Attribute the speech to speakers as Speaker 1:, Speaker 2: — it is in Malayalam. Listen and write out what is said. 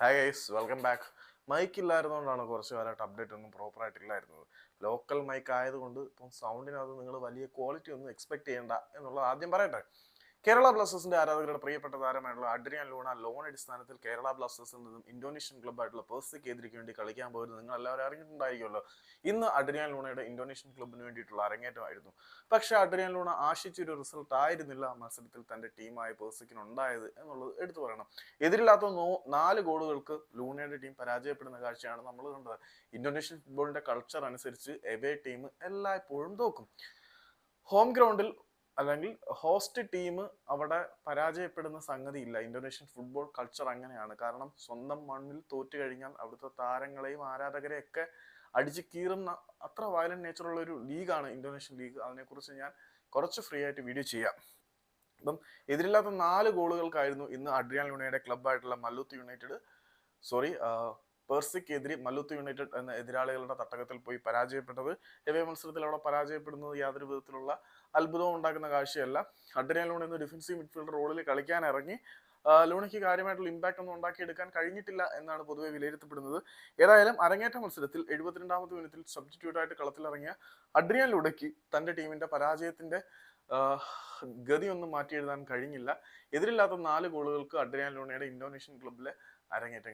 Speaker 1: Hi guys welcome back mike ഇല്ലായിരുന്നുകൊണ്ടാണ് കുറച്ച് കാലമായിട്ട് അപ്ഡേറ്റ് ഒന്നും പ്രോപ്പർ ആയിട്ടില്ലായിരുന്നത് ലോക്കൽ മൈക്ക് ആയതുകൊണ്ട് ഇപ്പം സൗണ്ടിനകത്ത് നിങ്ങൾ വലിയ ക്വാളിറ്റി ഒന്നും എക്സ്പെക്ട് ചെയ്യേണ്ട എന്നുള്ളത് ആദ്യം പറയട്ടെ. കേരള ബ്ലാസ്റ്റേഴ്സിന്റെ ആരാധകരുടെ പ്രിയപ്പെട്ട താരമായിട്ടുള്ള അഡ്രിയാൻ ലൂണ ലോൺ അടിസ്ഥാനത്തിൽ കേരള ബ്ലാസ്റ്റേഴ്സിൽ നിന്നും ഇന്തോനേഷ്യൻ ക്ലബ്ബായിട്ടുള്ള പേഴ്സിക്ക് എതിരിക്ക് വേണ്ടി കളിക്കാൻ പോയത് നിങ്ങൾ എല്ലാവരും അറിഞ്ഞിട്ടുണ്ടായിരിക്കുമല്ലോ. ഇന്ന് അഡ്രിയാൻ ലൂണയുടെ ഇന്തോനേഷ്യൻ ക്ലബ്ബിന് വേണ്ടിയിട്ടുള്ള അരങ്ങേറ്റമായിരുന്നു. പക്ഷേ അഡ്രിയാൻ ലൂണ ആശിച്ചൊരു റിസൾട്ട് ആയിരുന്നില്ല ആ മത്സരത്തിൽ തന്റെ ടീമായ പേഴ്സിക്കിന് ഉണ്ടായത് എന്നുള്ളത് എടുത്തു പറയണം. എതിരില്ലാത്ത നോ നാല് ഗോളുകൾക്ക് ലൂണയുടെ ടീം പരാജയപ്പെടുന്ന കാഴ്ചയാണ് നമ്മൾ കണ്ടത്. ഇന്തോനേഷ്യൻ ഫുട്ബോളിന്റെ കൾച്ചർ അനുസരിച്ച് എവേ ടീം എല്ലായ്പ്പോഴും തോക്കും. ഹോം ഗ്രൗണ്ടിൽ അല്ലെങ്കിൽ ഹോസ്റ്റ് ടീം അവിടെ പരാജയപ്പെടുന്ന സംഗതി ഇല്ല ഇന്തോനേഷ്യൻ ഫുട്ബോൾ കൾച്ചർ അങ്ങനെയാണ്. കാരണം സ്വന്തം മണ്ണിൽ തോറ്റു കഴിഞ്ഞാൽ അവിടുത്തെ താരങ്ങളെയും ആരാധകരെയും ഒക്കെ അടിച്ച് കീറുന്ന അത്ര വയലന്റ് നേച്ചറുള്ള ഒരു ലീഗാണ് ഇന്തോനേഷ്യൻ ലീഗ് അതിനെക്കുറിച്ച് ഞാൻ കുറച്ച് ഫ്രീ ആയിട്ട് വീഡിയോ ചെയ്യാം. അപ്പം എതിരില്ലാത്ത നാല് ഗോളുകൾക്കായിരുന്നു ഇന്ന് അഡ്രിയാൻ ലുണയുടെ ക്ലബ്ബായിട്ടുള്ള മല്ലൂത്ത് യുണൈറ്റഡ് സോറി പേഴ്സിക്കെതിരെ മല്ലുത്ത് യുണൈറ്റഡ് എന്ന എതിരാളികളുടെ തട്ടകത്തിൽ പോയി പരാജയപ്പെട്ടത്. എവേ മത്സരത്തിൽ അവിടെ പരാജയപ്പെടുന്നത് യാതൊരു വിധത്തിലുള്ള അത്ഭുതവും ഉണ്ടാക്കുന്ന കാഴ്ചയല്ല. അഡ്രിയാൻ ലൂൺ എന്ന ഡിഫൻസീവ് മിഡ്ഫീൽഡർ റോളിൽ കളിക്കാൻ ഇറങ്ങി. ലൂണയ്ക്ക് കാര്യമായിട്ടുള്ള ഇമ്പാക്റ്റ് ഒന്നും ഉണ്ടാക്കിയെടുക്കാൻ കഴിഞ്ഞിട്ടില്ല എന്നാണ് പൊതുവെ വിലയിരുത്തപ്പെടുന്നത്. ഏതായാലും അരങ്ങേറ്റ മത്സരത്തിൽ എഴുപത്തിരണ്ടാമത്തെ മിനിറ്റിൽ സബ്സ്റ്റിറ്റ്യൂട്ട് ആയിട്ട് കളത്തിലിറങ്ങിയ അഡ്രിയാൻ ലുഡയ്ക്ക് തന്റെ ടീമിന്റെ പരാജയത്തിന്റെ ഗതിയൊന്നും മാറ്റി എഴുതാൻ കഴിഞ്ഞില്ല. എതിരില്ലാത്ത നാല് ഗോളുകൾക്ക് അഡ്രിയാൻ ലൂണയുടെ ഇന്തോനേഷ്യൻ ക്ലബിലെ അരങ്ങേറ്റം